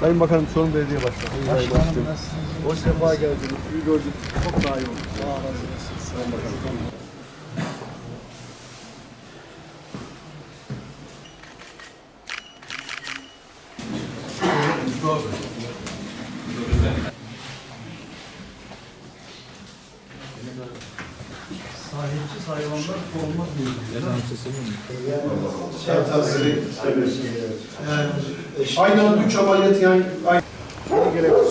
Sayın Bakanım Çorum Belediye Başkanı. Başkanım. Hoş sefa geldiniz. İyi gördük. Çok daha iyi oldu. Sağ olun. Sayın Bakanım. Sahipsiz hayvanlar olmaz Aynı anda 3 ameliyat yani aynı.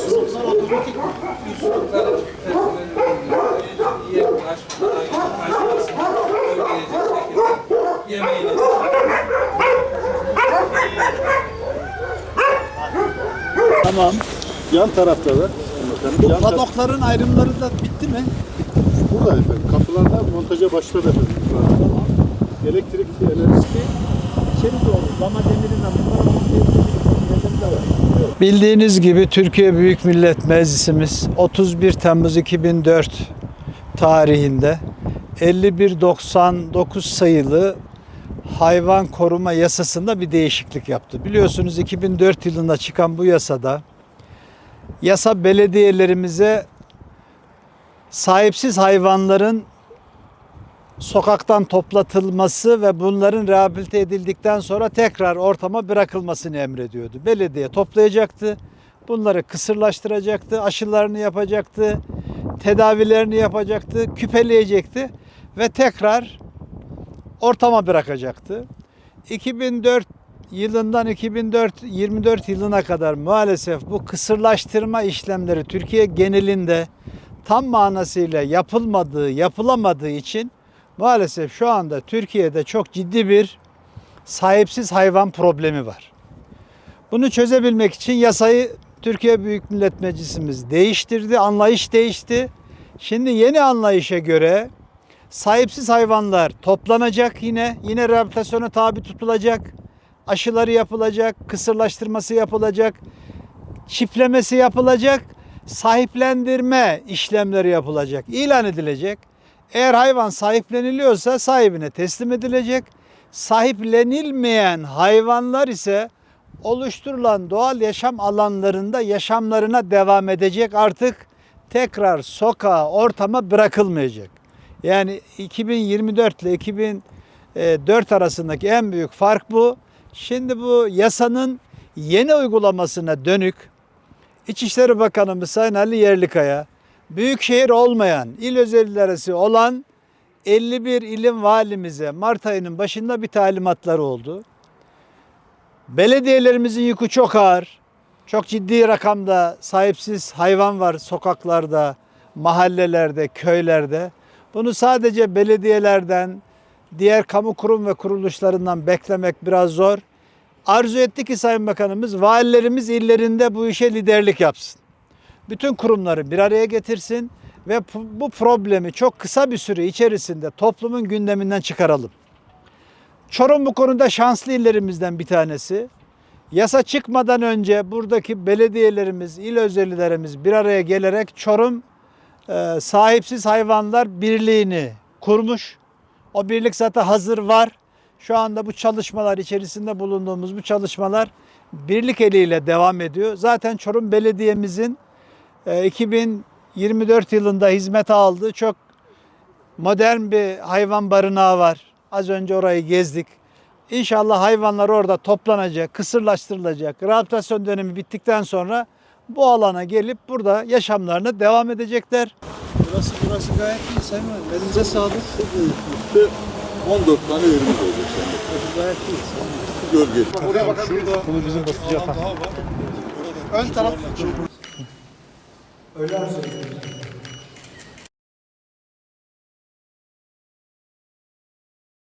Suluklar otomatik bu suluklar yer ulaşmadan aynı karşılasın. Yemeğini Tamam. Yan tarafta da. Bu padokların ayrımları da bitti mi? Burada efendim. Kapılarda montaja başladı efendim. Elektrik enerjisi İçeri doğru. Lama demirine Bildiğiniz gibi Türkiye Büyük Millet Meclisimiz 31 Temmuz 2004 tarihinde 5199 sayılı hayvan koruma yasasında bir değişiklik yaptı. Biliyorsunuz 2004 yılında çıkan bu yasada yasa belediyelerimize sahipsiz hayvanların sokaktan toplatılması ve bunların rehabilite edildikten sonra tekrar ortama bırakılmasını emrediyordu. Belediye toplayacaktı, bunları kısırlaştıracaktı, aşılarını yapacaktı, tedavilerini yapacaktı, küpeleyecekti ve tekrar ortama bırakacaktı. 2004 yılından 2004 24 yılına kadar maalesef bu kısırlaştırma işlemleri Türkiye genelinde tam manasıyla yapılmadığı, yapılamadığı için maalesef şu anda Türkiye'de çok ciddi bir sahipsiz hayvan problemi var. Bunu çözebilmek için yasayı Türkiye Büyük Millet Meclisimiz değiştirdi, anlayış değişti. Şimdi yeni anlayışa göre sahipsiz hayvanlar toplanacak yine, yine rehabilitasyona tabi tutulacak, aşıları yapılacak, kısırlaştırması yapılacak, çiftlemesi yapılacak, sahiplendirme işlemleri yapılacak, ilan edilecek. Eğer hayvan sahipleniliyorsa sahibine teslim edilecek. Sahiplenilmeyen hayvanlar ise oluşturulan doğal yaşam alanlarında yaşamlarına devam edecek artık tekrar sokağa, ortama bırakılmayacak. Yani 2024 ile 2004 arasındaki en büyük fark bu. Şimdi bu yasanın yeni uygulamasına dönük İçişleri Bakanımız Sayın Ali Yerlikaya, büyükşehir olmayan, il özel olan 51 ilim valimize Mart ayının başında bir talimatları oldu. Belediyelerimizin yükü çok ağır. Çok ciddi rakamda sahipsiz hayvan var sokaklarda, mahallelerde, köylerde. Bunu sadece belediyelerden, diğer kamu kurum ve kuruluşlarından beklemek biraz zor. Arzu etti ki Sayın Bakanımız valilerimiz illerinde bu işe liderlik yapsın. Bütün kurumları bir araya getirsin ve bu- problemi çok kısa bir süre içerisinde toplumun gündeminden çıkaralım. Çorum bu konuda şanslı illerimizden bir tanesi. Yasa çıkmadan önce buradaki belediyelerimiz, il özellilerimiz bir araya gelerek Çorum e, sahipsiz hayvanlar birliğini kurmuş. O birlik zaten hazır var. Şu anda bu çalışmalar içerisinde bulunduğumuz bu çalışmalar birlik eliyle devam ediyor. Zaten Çorum Belediye'mizin e, 2024 yılında hizmete aldığı çok modern bir hayvan barınağı var. Az önce orayı gezdik. İnşallah hayvanlar orada toplanacak, kısırlaştırılacak. Rehabilitasyon dönemi bittikten sonra bu alana gelip burada yaşamlarına devam edecekler. Burası, burası gayet iyi Sayın Valim. Elinize sağlık. 14 tane verimiz olacak sende. Gölge. Oraya bakabiliriz. Bunu bizim basıcı atan. Ön taraf Öyle arzu ediyoruz.